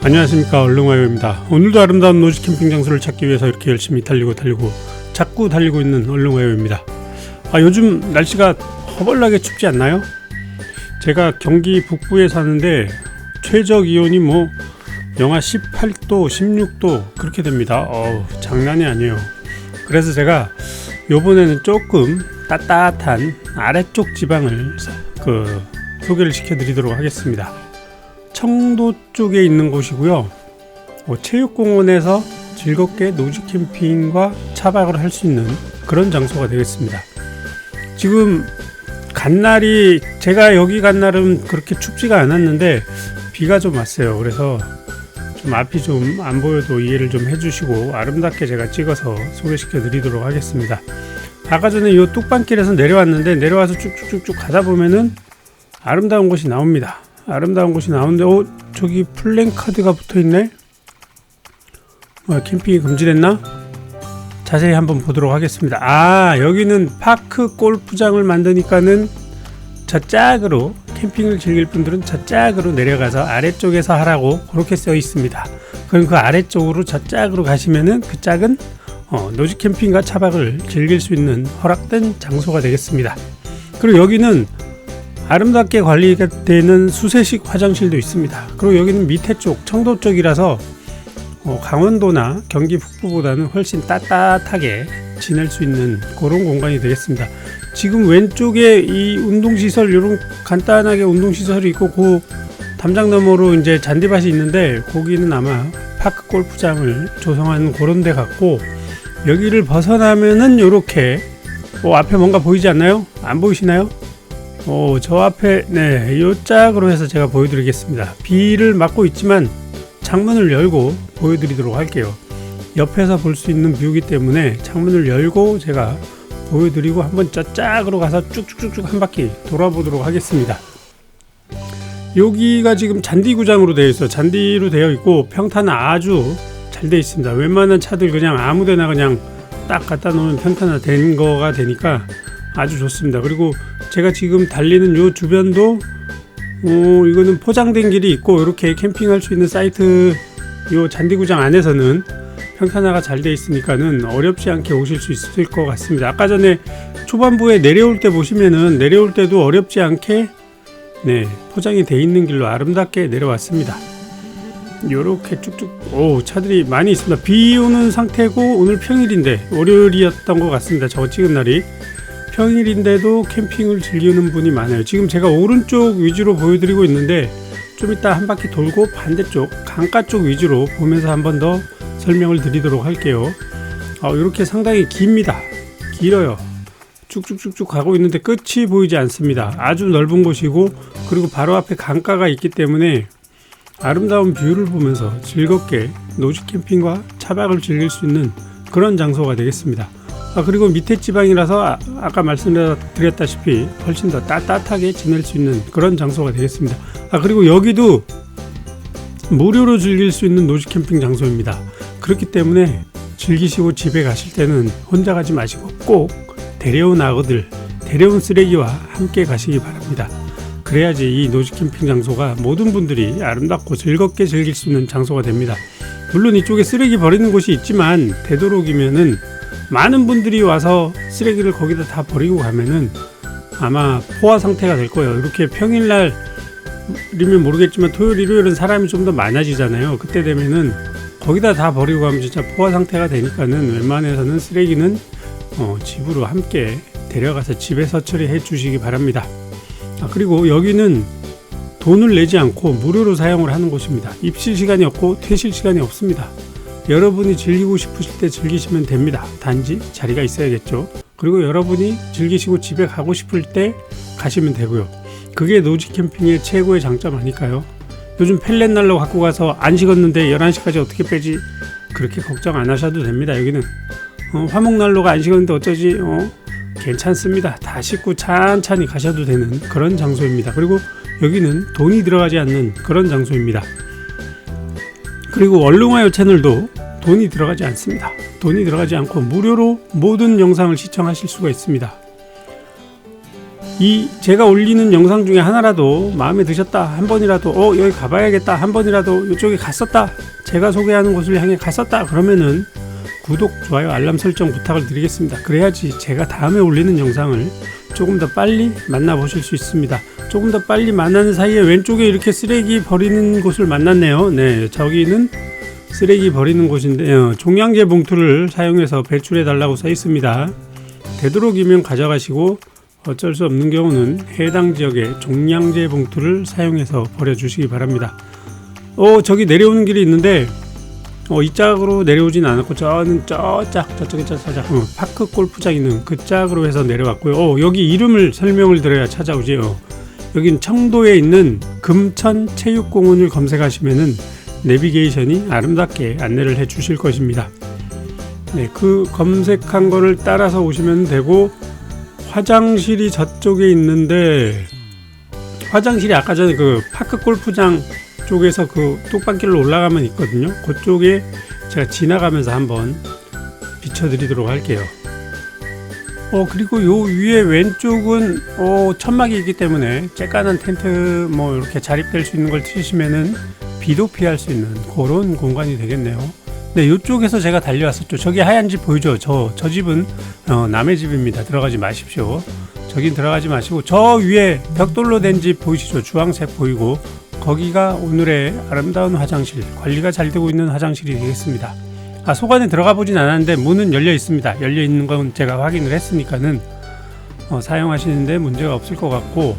안녕하십니까 얼른와요입니다. 오늘도 아름다운 노지 캠핑 장소를 찾기 위해서 이렇게 열심히 달리고 달리고 자꾸 달리고 있는 얼른와요입니다. 아 요즘 날씨가 허벌나게 춥지 않나요? 제가 경기 북부에 사는데 최저 기온이 뭐 영하 18도, 16도 그렇게 됩니다. 어우 장난이 아니에요. 그래서 제가 요번에는 조금 따뜻한 아래쪽 지방을 그 소개를 시켜 드리도록 하겠습니다. 청도 쪽에 있는 곳이고요. 어, 체육공원에서 즐겁게 노지 캠핑과 차박을 할 수 있는 그런 장소가 되겠습니다. 지금 간 날이 제가 여기 간 날은 그렇게 춥지가 않았는데 비가 좀 왔어요. 그래서 좀 앞이 좀 안 보여도 이해를 좀 해주시고 아름답게 제가 찍어서 소개시켜 드리도록 하겠습니다. 아까 전에 이 뚝방길에서 내려왔는데 내려와서 쭉쭉쭉쭉 가다 보면은 아름다운 곳이 나옵니다. 아름다운 곳이 나오는데 어 저기 플랜카드가 붙어 있네. 뭐 캠핑이 금지됐나? 자세히 한번 보도록 하겠습니다. 아 여기는 파크 골프장을 만드니까는 저 짝으로 캠핑을 즐길 분들은 저짝으로 내려가서 아래쪽에서 하라고 그렇게 써 있습니다. 그럼 그 아래쪽으로 저짝으로 가시면은 그 짝은 어, 노지 캠핑과 차박을 즐길 수 있는 허락된 장소가 되겠습니다. 그리고 여기는 아름답게 관리가 되는 수세식 화장실도 있습니다. 그리고 여기는 밑에 쪽 청도 쪽이라서 어, 강원도나 경기 북부보다는 훨씬 따뜻하게 지낼 수 있는 그런 공간이 되겠습니다. 지금 왼쪽에 이 운동시설 이런 간단하게 운동시설이 있고 그 담장 너머로 이제 잔디밭이 있는데 거기는 아마 파크 골프장을 조성하는 그런 데 같고 여기를 벗어나면은 요렇게 어, 앞에 뭔가 보이지 않나요? 안 보이시나요? 어, 저 앞에 네, 요 짝으로 해서 제가 보여드리겠습니다. 비를 맞고 있지만 창문을 열고 보여드리도록 할게요. 옆에서 볼 수 있는 뷰이기 때문에 창문을 열고 제가 보여드리고 한번 저 짝으로 가서 쭉쭉쭉쭉 한 바퀴 돌아보도록 하겠습니다. 여기가 지금 잔디구장으로 되어 있어. 잔디로 되어 있고 평탄은 아주 잘 되어 있습니다. 웬만한 차들 그냥 아무데나 그냥 딱 갖다 놓으면 평탄화 된 거가 되니까 아주 좋습니다. 그리고 제가 지금 달리는 요 주변도 어, 이거는 포장된 길이 있고 이렇게 캠핑할 수 있는 사이트 요 잔디구장 안에서는 평탄화가 잘 돼 있으니까는 어렵지 않게 오실 수 있을 것 같습니다. 아까 전에 초반부에 내려올 때 보시면은 내려올 때도 어렵지 않게 네 포장이 돼 있는 길로 아름답게 내려왔습니다. 요렇게 쭉쭉 오 차들이 많이 있습니다. 비 오는 상태고 오늘 평일인데 월요일이었던 것 같습니다. 저거 찍은 날이 평일인데도 캠핑을 즐기는 분이 많아요. 지금 제가 오른쪽 위주로 보여드리고 있는데 좀 이따 한 바퀴 돌고 반대쪽 강가 쪽 위주로 보면서 한 번 더 설명을 드리도록 할게요. 어, 이렇게 상당히 깁니다. 길어요. 쭉쭉쭉쭉 가고 있는데 끝이 보이지 않습니다. 아주 넓은 곳이고 그리고 바로 앞에 강가가 있기 때문에 아름다운 뷰를 보면서 즐겁게 노지 캠핑과 차박을 즐길 수 있는 그런 장소가 되겠습니다. 아, 그리고 밑에 지방이라서 아, 아까 말씀드렸다시피 훨씬 더 따뜻하게 지낼 수 있는 그런 장소가 되겠습니다. 아, 그리고 여기도 무료로 즐길 수 있는 노지 캠핑 장소입니다. 그렇기 때문에 즐기시고 집에 가실 때는 혼자 가지 마시고 꼭 데려온 아거들, 데려온 쓰레기와 함께 가시기 바랍니다. 그래야지 이 노지 캠핑 장소가 모든 분들이 아름답고 즐겁게 즐길 수 있는 장소가 됩니다. 물론 이쪽에 쓰레기 버리는 곳이 있지만 되도록이면은 많은 분들이 와서 쓰레기를 거기다 다 버리고 가면은 아마 포화 상태가 될 거예요. 이렇게 평일날이면 모르겠지만 토요일, 일요일은 사람이 좀 더 많아지잖아요. 그때 되면은 거기다 다 버리고 가면 진짜 포화 상태가 되니까는 웬만해서는 쓰레기는 어, 집으로 함께 데려가서 집에서 처리해 주시기 바랍니다. 아, 그리고 여기는 돈을 내지 않고 무료로 사용을 하는 곳입니다. 입실 시간이 없고 퇴실 시간이 없습니다. 여러분이 즐기고 싶으실 때 즐기시면 됩니다. 단지 자리가 있어야겠죠. 그리고 여러분이 즐기시고 집에 가고 싶을 때 가시면 되고요. 그게 노지 캠핑의 최고의 장점 아닐까요? 요즘 펠렛 날로 갖고 가서 안 식었는데 11시까지 어떻게 빼지? 그렇게 걱정 안 하셔도 됩니다. 여기는 어, 화목 난로가 안 식었는데 어쩌지? 어, 괜찮습니다. 다 씻고 찬찬히 가셔도 되는 그런 장소입니다. 그리고 여기는 돈이 들어가지 않는 그런 장소입니다. 그리고 얼릉화요 채널도 돈이 들어가지 않습니다. 돈이 들어가지 않고 무료로 모든 영상을 시청하실 수가 있습니다. 이 제가 올리는 영상 중에 하나라도 마음에 드셨다 한 번이라도 어 여기 가봐야겠다 한 번이라도 이쪽에 갔었다 제가 소개하는 곳을 향해 갔었다 그러면은 구독 좋아요 알람 설정 부탁을 드리겠습니다. 그래야지 제가 다음에 올리는 영상을 조금 더 빨리 만나보실 수 있습니다. 조금 더 빨리 만나는 사이에 왼쪽에 이렇게 쓰레기 버리는 곳을 만났네요. 네 저기는 쓰레기 버리는 곳인데 요 종량제 봉투를 사용해서 배출해 달라고 써 있습니다. 되도록이면 가져가시고 어쩔 수 없는 경우는 해당 지역의 종량제 봉투를 사용해서 버려주시기 바랍니다. 어 저기 내려오는 길이 있는데 어, 이 짝으로 내려오진 않았고 저는 저 짝 저쪽에 저 짝 어, 파크 골프장 있는 그 짝으로 해서 내려왔고요. 어, 여기 이름을 설명을 드려야 찾아오지. 어. 여긴 청도에 있는 금천 체육공원을 검색하시면은 내비게이션이 아름답게 안내를 해 주실 것입니다. 네, 그 검색한 거를 따라서 오시면 되고 화장실이 저쪽에 있는데 화장실이 아까 전에 그 파크 골프장 쪽에서 그 뚝방길로 올라가면 있거든요. 그쪽에 제가 지나가면서 한번 비춰드리도록 할게요. 어 그리고 요 위에 왼쪽은 어 천막이 있기 때문에 쬐깐한 텐트 뭐 이렇게 자립될 수 있는 걸 트시면은 비도 피할 수 있는 그런 공간이 되겠네요. 네, 이쪽에서 제가 달려왔었죠. 저기 하얀 집 보이죠? 저, 저 집은 어, 남의 집입니다. 들어가지 마십시오. 저긴 들어가지 마시고 저 위에 벽돌로 된 집 보이시죠? 주황색 보이고 거기가 오늘의 아름다운 화장실, 관리가 잘 되고 있는 화장실이 되겠습니다. 아, 속 안에 들어가 보진 않았는데 문은 열려 있습니다. 열려 있는 건 제가 확인을 했으니까는 어, 사용하시는데 문제가 없을 것 같고